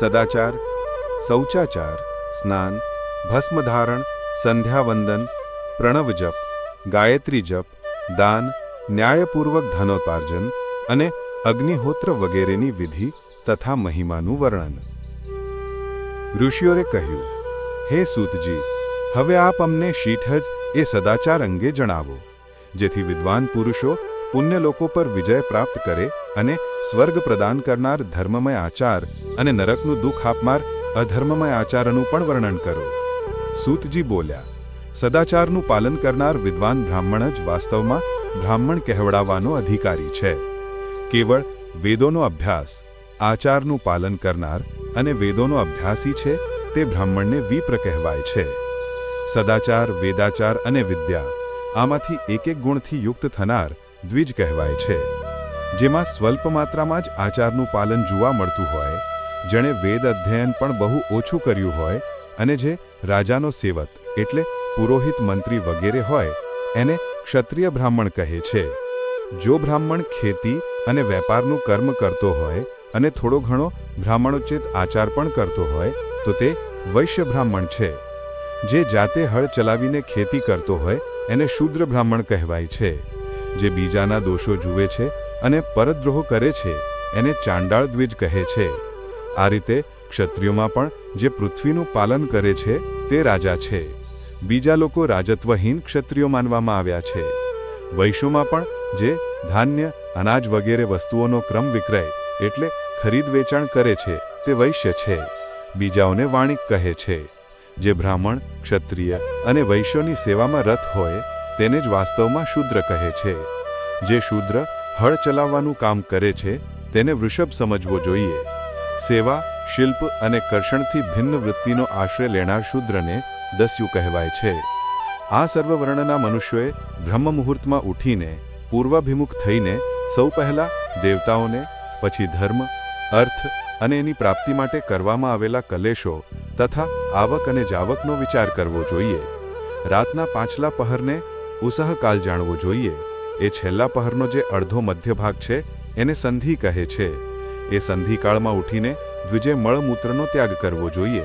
સદાચાર શૌચાચાર સ્નાન ભસ્મધારણ સંધ્યાવંદન પ્રણવ જપ ગાયત્રી જપ દાન ન્યાયપૂર્વક ધનોપાર્જન અને અગ્નિહોત્ર વગેરેની વિધિ તથા મહિમાનું વર્ણન. ઋષિઓએ કહ્યું, હે સૂતજી, હવે આપ અમને શીઠજ એ સદાચાર અંગે જણાવો, જેથી વિદ્વાન પુરુષો પુણ્ય લોકો પર વિજય પ્રાપ્ત કરે અને સ્વર્ગ પ્રદાન કરનાર ધર્મમય આચાર અને નરકનું દુઃખ આપનાર અધર્મમય આચારનું પણ વર્ણન કરો. સૂતજી બોલ્યા, સદાચારનું પાલન કરનાર વિદ્વાન બ્રાહ્મણ જ વાસ્તવમાં બ્રાહ્મણ કહેવડાવવાનો અધિકારી છે. કેવળ વેદોનો અભ્યાસ, આચારનું પાલન કરનાર અને વેદોનો અભ્યાસી છે તે બ્રાહ્મણને વિપ્ર કહેવાય છે. સદાચાર, વેદાચાર અને વિદ્યા આમાંથી એક એક ગુણથી યુક્ત થનાર દ્વિજ કહેવાય છે, જેમાં સ્વલ્પ માત્રામાં જ આચારનું પાલન જોવા મળતું હોય, જેણે વેદ અધ્યયન પણ બહુ ઓછું કર્યું હોય, અને જે રાજાનો સેવક, એટલે પુરોહિત મંત્રી વગેરે હોય, એને ક્ષત્રિય બ્રાહ્મણ કહે છે. જો બ્રાહ્મણ ખેતી અને વેપારનું કર્મ કરતો હોય, અને થોડો ઘણો બ્રાહ્મણોચિત આચાર પણ કરતો હોય, તો તે વૈશ્ય બ્રાહ્મણ છે. જે જાતે હળ ચલાવીને ખેતી કરતો હોય, એને શૂદ્ર બ્રાહ્મણ કહેવાય છે. જે બીજાના દોષો જુએ છે અને પરદ્રોહ કરે છે, એને ચાંડાળ દ્વિજ કહે છે. આ રીતે ક્ષત્રિયોમાં પણ જે પૃથ્વીનું પાલન કરે છે, તે રાજા છે. બીજા લોકો રાજત્વહીન ક્ષત્રિયો માનવામાં આવ્યા છે. વૈશ્યોમાં પણ જે ધાન્ય, અનાજ વગેરે વસ્તુઓનો ક્રમ વિક્રય એટલે ખરીદ વેચાણ કરે છે, તે વૈશ્ય છે. બીજાઓને વાણિક કહે છે. જે બ્રાહ્મણ, ક્ષત્રિય અને વૈશ્યોની સેવામાં રથ હોય તેને જ વાસ્તવમાં શૂદ્ર કહે છે. જે શૂદ્ર હળ ચલાવવાનું કામ કરે છે, તેને વૃષભ સમજવો જોઈએ. સેવા, શિલ્પ અને કર્ષણથી ભિન્ન વૃત્તિનો આશ્રય લેનાર શૂદ્રને દસ્યુ કહેવાય છે. આ સર્વવર્ણના મનુષ્યોએ બ્રહ્મ મુહૂર્તમાં ઉઠીને પૂર્વાભિમુખ થઈને સૌ પહેલાં દેવતાઓને, પછી ધર્મ, અર્થ અને એની પ્રાપ્તિ માટે કરવામાં આવેલા કલેશો તથા આવક અને જાવકનો વિચાર કરવો જોઈએ. રાતના પાછલા પહરને ઉસહકાલ જાણવો જોઈએ. એ છેલ્લા પહરનો જે અડધો મધ્ય ભાગ છે, એને સંધિ કહે છે. એ સંધિકાળમાં ઉઠીને દ્વિજે મળમૂત્રનો ત્યાગ કરવો જોઈએ.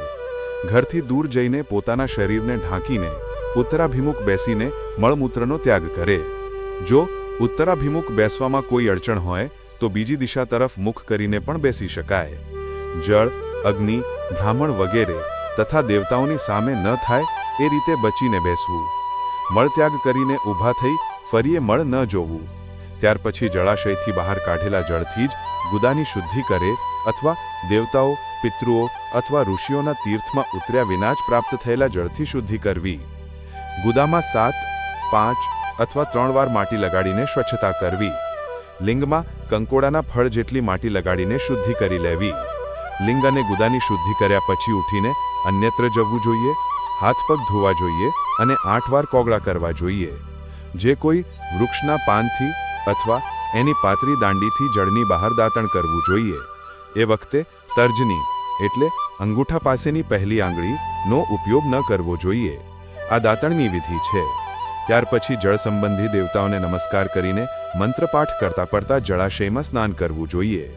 ઘરથી દૂર જઈને પોતાના શરીરને ઢાંકીને ઉત્તરાભિમુખ બેસીને મળમૂત્રનો ત્યાગ કરે. જો ઉત્તરાભિમુખ બેસવામાં કોઈ અડચણ હોય, તો બીજી દિશા તરફ મુખ કરીને પણ બેસી શકાય. જળ, અગ્નિ, બ્રાહ્મણ વગેરે તથા દેવતાઓની સામે ન થાય એ રીતે બચીને બેસવું. મળત્યાગ કરીને ઊભા થઈ ફરીએ મળ ન જોવું. ત્યાર પછી જળાશયથી બહાર કાઢેલા જળથી જ ગુદાની શુદ્ધિ કરે અથવા દેવતાઓ, પિતૃઓ અથવા ઋષિઓના તીર્થમાં ઉતર્યા વિના જ પ્રાપ્ત થયેલા જળથી શુદ્ધિ કરવી. ગુદામાં સાત, પાંચ અથવા ત્રણ વાર માટી લગાડીને સ્વચ્છતા કરવી. લિંગમાં કંકોડાના ફળ જેટલી માટી લગાડીને શુદ્ધિ કરી લેવી. લિંગ અને ગુદાની શુદ્ધિ કર્યા પછી ઉઠીને અન્યત્ર જવું જોઈએ હાથ પગ ધોવા જોઈએ અને આઠ વાર કોગળા કરવા જોઈએ. જે કોઈ વૃક્ષના પાનથી અથવા એની પાતળી દાંડીથી જળની બહાર દાંતણ કરવું જોઈએ. એ વખતે તર્જની, એટલે અંગૂઠા પાસેની પહેલી આંગળીનો ઉપયોગ ન કરવો જોઈએ. આ દાંતણની વિધિ છે. ત્યાર પછી જળ સંબંધી દેવતાઓને નમસ્કાર કરીને મંત્રપાઠ કરતા પડતા જળાશયમાં સ્નાન કરવું જોઈએ.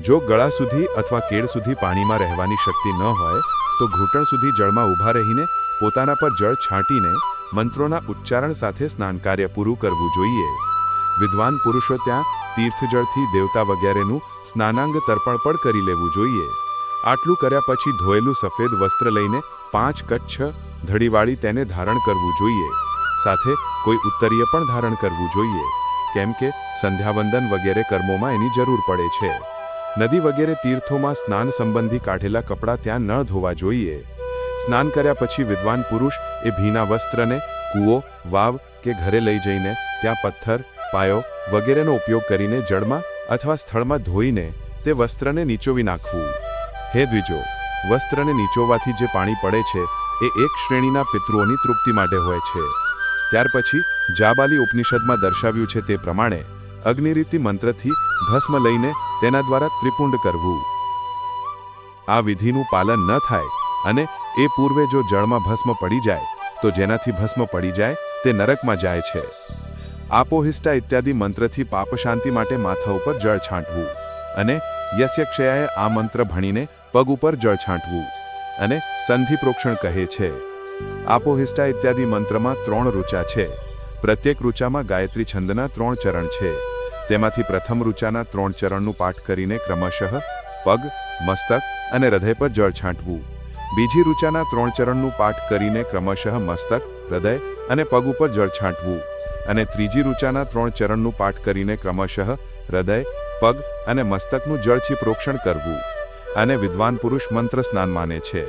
જો ગળા સુધી અથવા કેળ સુધી પાણીમાં રહેવાની શક્તિ ન હોય તો ઘૂંટણ સુધી જળમાં ઊભા રહીને પોતાના પર જળ છાંટીને મંત્રોના ઉચ્ચારણ સાથે સ્નાન કાર્ય પૂરું કરવું જોઈએ. વિદ્વાન પુરુષો ત્યાં તીર્થજળથી દેવતા વગેરેનું સ્નાનાંગ તર્પણ પણ કરી લેવું જોઈએ. આટલું કર્યા પછી ધોયેલું સફેદ વસ્ત્ર લઈને પાંચ કચ્છ ધડીવાળી તેને ધારણ કરવું જોઈએ. સાથે કોઈ ઉત્તરીય પણ ધારણ કરવું જોઈએ. કેમ કે સંધ્યાવંદન વગેરે કર્મોમાં એની જરૂર પડે છે. નદી વગેરે તીર્થોમાં સ્નાન સંબંધી કાઢેલા કપડાં ત્યાં ન ધોવા જોઈએ. સ્નાન કર્યા પછી વિદ્વાન પુરુષ એ ભીના વસ્ત્રને, કૂવો, વાવ કે ઘરે લઈ જઈને ત્યાં પથ્થર, પાયો વગેરેનો ઉપયોગ કરીને જળમાં અથવા સ્થળમાં ધોઈને તે વસ્ત્રને નીચોવી નાખવું. હે દ્વિજો, વસ્ત્રને નીચોવાથી જે પાણી પડે છે એ એક શ્રેણીના પિતૃઓની તૃપ્તિ માટે હોય છે. ત્યાર પછી જાબાલી ઉપનિષદમાં દર્શાવ્યું છે તે પ્રમાણે અગ્નિરીતિ મંત્રથી ભસ્મ લઈને તેના દ્વારા ત્રિપુંડ કરવું. આ વિધિનું પાલન ન થાય અને એ પૂર્વે જો જળમાં ભસ્મ પડી જાય, તો જેનાથી ભસ્મ પડી જાય, તે નરકમાં જાય છે. આપોહિષ્ટા ઇત્યાદિ મંત્રથી પાપ શાંતિ માટે માથા ઉપર જળ છાંટવું અને યસ્ય ક્ષયાએ આ મંત્ર ભણીને પગ ઉપર જળ છાંટવું અને સંધિ પ્રોક્ષણ કહે છે. આપોહિષ્ટા ઇત્યાદિ મંત્રમાં ત્રણ ઋચા છે. પ્રત્યેક ઋચામાં ગાયત્રી છંદના ત્રણ ચરણ છે. તેમાંથી પ્રથમ ઋચાના ત્રણ ચરણનું પાઠ કરીને ક્રમશઃ, પગ, મસ્તક અને હૃદય પર જળ છાંટવું. બીજી ઋચાના ત્રણ ચરણનું પાઠ કરીને ક્રમશઃ, મસ્તક, હૃદય અને પગ ઉપર જળ છાંટવું. અને ત્રીજી ઋચાના ત્રણ ચરણનું પાઠ કરીને ક્રમશઃ, હૃદય, પગ અને મસ્તકનું જળથી પ્રોક્ષણ કરવું. અને વિદ્વાન પુરુષ મંત્ર સ્નાન માને છે.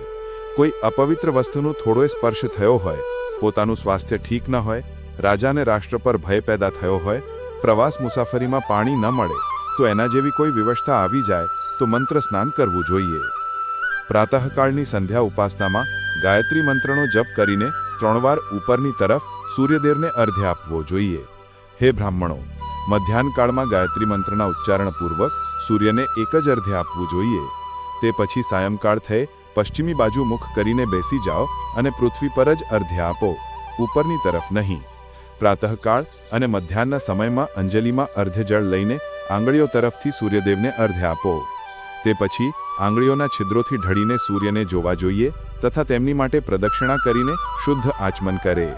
કોઈ અપવિત્ર વસ્તુનો થોડોય સ્પર્શ થયો હોય, પોતાનું સ્વાસ્થ્ય ઠીક ન હોય, રાજાને રાષ્ટ્ર પર ભય પેદા થયો હોય પ્રવાસ મુસાફરીમાં પાણી ન મળે, તો એના જેવી કોઈ વિવસ્થા આવી જાય, તો મંત્ર સ્નાન કરવું જોઈએ. પ્રાતઃકાળની સંધ્યા ઉપાસનામાં ગાયત્રી મંત્રનો જપ કરીને ત્રણ વાર ઉપરની તરફ સૂર્યદેવને અર્ધ્ય આપવો જોઈએ. હે બ્રાહ્મણો, મધ્યાહનકાળમાં ગાયત્રી મંત્રના ઉચ્ચારણપૂર્વક સૂર્યને એક જ અર્ધ્ય આપવું જોઈએ. તે પછી સાયંકાળ થઈ પશ્ચિમી બાજુ મુખ કરીને બેસી જાઓ અને પૃથ્વી પર જ અર્ધ્ય આપો, ઉપરની તરફ નહીં. પ્રાતઃકાળ અને મધ્યાહનના સમયમાં અંજલિમાં અર્ધજળ જળ લઈને આંગળીઓ તરફથી સૂર્યદેવને અર્ધ્ય આપો. તે પછી આંગળીઓના છિદ્રોથી ઢળીને સૂર્યને જોવા જોઈએ તથા તેમની માટે પ્રદક્ષિણા કરીને શુદ્ધ આચમન કરે.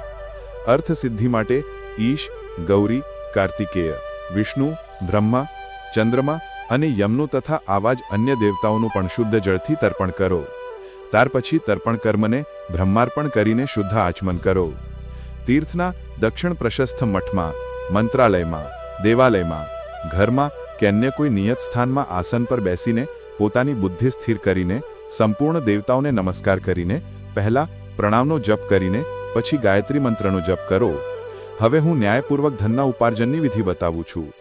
અર્થ સિદ્ધિ માટે ઈશ, ગૌરી, કાર્તિકેય, વિષ્ણુ, બ્રહ્મા, ચંદ્રમા અને યમનું તથા આવા જ અન્ય દેવતાઓનું પણ શુદ્ધ જળથી તર્પણ કરો. ત્યાર પછી તર્પણ કર્મને બ્રહ્માર્પણ કરીને શુદ્ધ આચમન કરો. તીર્થના દક્ષિણ પ્રશસ્થ મઠમાં, મંત્રાલયમાં, દેવાલયમાં, ઘરમાં કે અન્ય કોઈ નિયત સ્થાનમાં આસન પર બેસીને પોતાની બુદ્ધિ સ્થિર કરીને, સંપૂર્ણ દેવતાઓને નમસ્કાર કરીને, પહેલા પ્રણામનો જપ કરીને, પછી ગાયત્રી મંત્રનો જપ કરો. હવે હું ન્યાયપૂર્વક ધનના ઉપાર્જનની વિધિ બતાવું છું.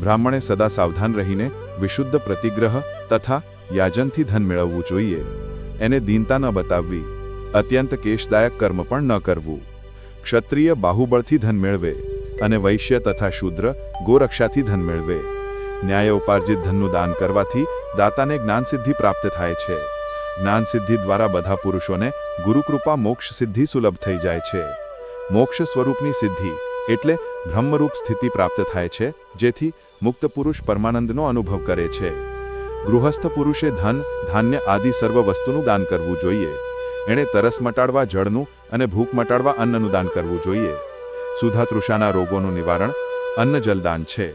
બ્રાહ્મણે સદા સાવધાન રહીને વિશુદ્ધ પ્રતિગ્રહ તથા યાજનથી ધન મેળવવું જોઈએ. એને દીનતા ન બતાવવી. અત્યંત કેશદાયક કર્મ પણ ન કરવું. ક્ષત્રિય બાહુબળથી ધન મેળવે અને વૈશ્ય તથા શૂદ્ર ગોરક્ષાથી ધન મેળવે. ન્યાય ઉપાર્જિત ધનનું દાન કરવાથી દાતાને જ્ઞાનસિદ્ધિ પ્રાપ્ત થાય છે. જ્ઞાન સિદ્ધિ દ્વારા બધા પુરુષોને ગુરુકૃપા, મોક્ષ સિદ્ધિ સુલભ થઈ જાય છે. મોક્ષ સ્વરૂપની સિદ્ધિ એટલે બ્રહ્મરૂપ સ્થિતિ પ્રાપ્ત થાય છે, જેથી મુક્ત પુરુષ પરમાનંદનો અનુભવ કરે છે. ગૃહસ્થ પુરુષે ધન, ધાન્ય આદિ સર્વ વસ્તુનું દાન કરવું જોઈએ. એણે તરસ મટાડવા જળનું અને ભૂખ મટાડવા અન્નનું દાન કરવું જોઈએ. સુધા તૃષાના રોગોનું નિવારણ અન્ન જલદાન છે.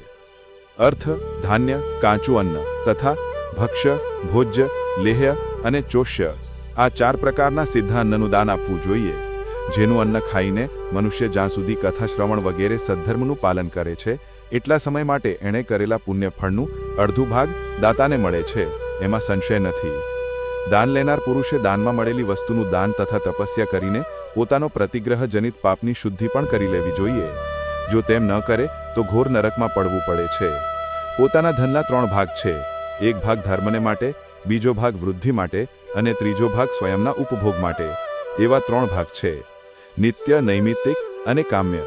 અર્થ, ધાન્ય, કાચું અન્ન તથા ભક્ષ્ય, ભોજ્ય, લેહ્ય અને ચોષ્ય આ ચાર પ્રકારના સીધા અન્નનું દાન આપવું જોઈએ, જેનું અન્ન ખાઈને મનુષ્ય જ્યાં સુધી કથા શ્રવણ વગેરે સદ્ધર્મનું પાલન કરે છે, એટલા સમય માટે એણે કરેલા પુણ્યફળનું અડધું ભાગ દાતાને મળે છે, એમાં સંશય નથી. દાન લેનાર પુરુષે દાનમાં મળેલી વસ્તુનું દાન તથા તપસ્યા કરીને પોતાનો પ્રતિગ્રહ જનિત પાપની શુદ્ધિ પણ કરી લેવી જોઈએ. જો તેમ ન કરે, તો ઘોર નરકમાં પડવું પડે છે. પોતાના ધનના ત્રણ ભાગ છે. એક ભાગ ધર્મને માટે, બીજો ભાગ વૃદ્ધિ માટે અને ત્રીજો ભાગ સ્વયંના ઉપભોગ માટે. એવા ત્રણ ભાગ છે. નિત્ય, નૈમિત્તિક અને કામ્ય.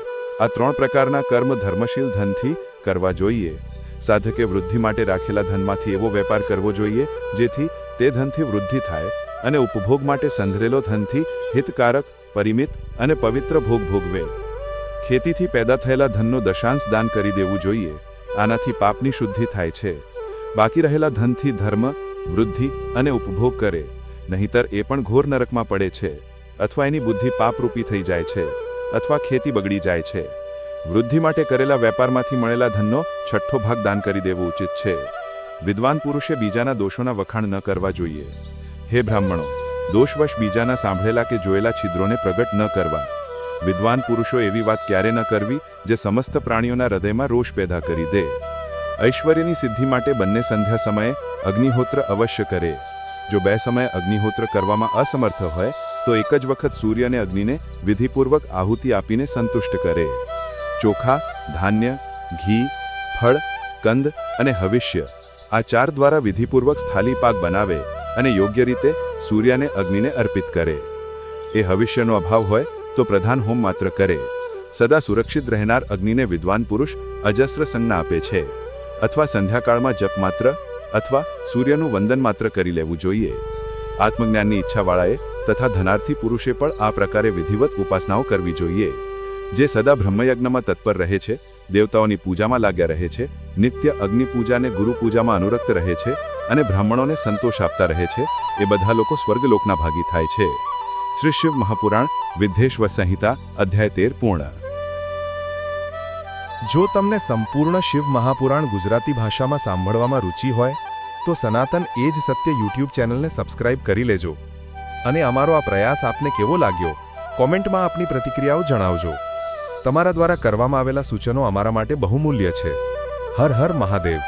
આ ત્રણ પ્રકારના કર્મ ધર્મશીલ ધનથી કરવા જોઈએ. સાધકે વૃદ્ધિ માટે રાખેલા ધનમાંથી એવો વેપાર કરવો જોઈએ, જેથી તે ધનથી વૃદ્ધિ થાય અને ઉપભોગ માટે સંધરેલો ધનથી હિતકારક, પરિમિત અને પવિત્ર ભોગ ભોગવે. ખેતીથી પેદા થયેલા ધનનો દશાંશ દાન કરી દેવું જોઈએ. આનાથી પાપની શુદ્ધિ થાય છે. બાકી રહેલા ધનથી ધર્મ, વૃદ્ધિ અને ઉપભોગ કરે. નહીતર એ પણ ઘોર નરકમાં પડે છે અથવા એની બુદ્ધિ પાપરૂપી થઈ જાય છે અથવા ખેતી બગડી જાય છે. વૃદ્ધિ માટે કરેલા વેપારમાંથી મળેલા ધનનો છઠ્ઠો ભાગ દાન કરી દેવો ઉચિત છે. વિદ્વાન પુરુષે બીજાના દોષોના વખાણ ન કરવા જોઈએ. હે બ્રાહ્મણો, દોષવશ બીજાના સાંભળેલા કે જોયેલા છિદ્રોને પ્રગટ ન કરવા. વિદ્વાન પુરુષો એવી વાત ક્યારે ન કરવી જે સમસ્ત પ્રાણીઓના હૃદયમાં રોષ પેદા કરી દે. ઐશ્વર્યની સિદ્ધિ માટે બંને સંધ્યા સમયે અગ્નિહોત્ર અવશ્ય કરે. જો બે સમયે અગ્નિહોત્ર કરવામાં અસમર્થ હોય, તો એક જ વખત સૂર્ય અને અગ્નિને વિધિપૂર્વક આહુતિ આપીને સંતુષ્ટ કરે. ચોખા, ધાન્ય, ઘી, ફળ, કંદ અને હવિષ્ય. આ ચાર દ્વારા વિધિપૂર્વક સ્થાલી પાક બનાવે અને યોગ્ય રીતે સૂર્યને અગ્નિને અર્પિત કરે. એ હવિષ્યનો અભાવ હોય તો પ્રધાન હોમ માત્ર કરે. સદા સુરક્ષિત રહેનાર અગ્નિને વિદ્વાન પુરુષ અજસ્ર સંજ્ઞા આપે છે. અથવા સંધ્યાકાળમાં જપ માત્ર અથવા સૂર્યનું વંદન માત્ર કરી લેવું જોઈએ. આત્મજ્ઞાનની ઈચ્છાવાળાએ તથા ધનાર્થી પુરુષે પણ આ પ્રકારે વિધિવત ઉપાસનાઓ કરવી જોઈએ. જે સદા બ્રહ્મયજ્ઞમાં તત્પર રહે છે દેવતાઓની પૂજામાં લાગ્યા રહે છે, નિત્ય અગ્નિ પૂજાને ગુરુ પૂજામાં અનુરક્ત રહે છે અને બ્રાહ્મણોને સંતોષ આપતા રહે છે, એ બધા લોકો સ્વર્ગલોકના ભાગી થાય છે. શ્રી શિવ મહાપુરાણ, વિદ્ધેશ્વર સંહિતા, અધ્યાય તેર પૂર્ણ. જો તમને સંપૂર્ણ શિવ મહાપુરાણ ગુજરાતી ભાષામાં સાંભળવામાં રુચિ હોય, તો સનાતન એ જ સત્ય યુટ્યુબ ચેનલને સબસ્ક્રાઇબ કરી લેજો. અને અમારો આ પ્રયાસ આપને કેવો લાગ્યો? કોમેન્ટમાં આપની પ્રતિક્રિયાઓ જણાવજો. તમારા દ્વારા કરવામાં આવેલા સૂચનો અમારા માટે બહુમૂલ્ય છે. હર હર મહાદેવ.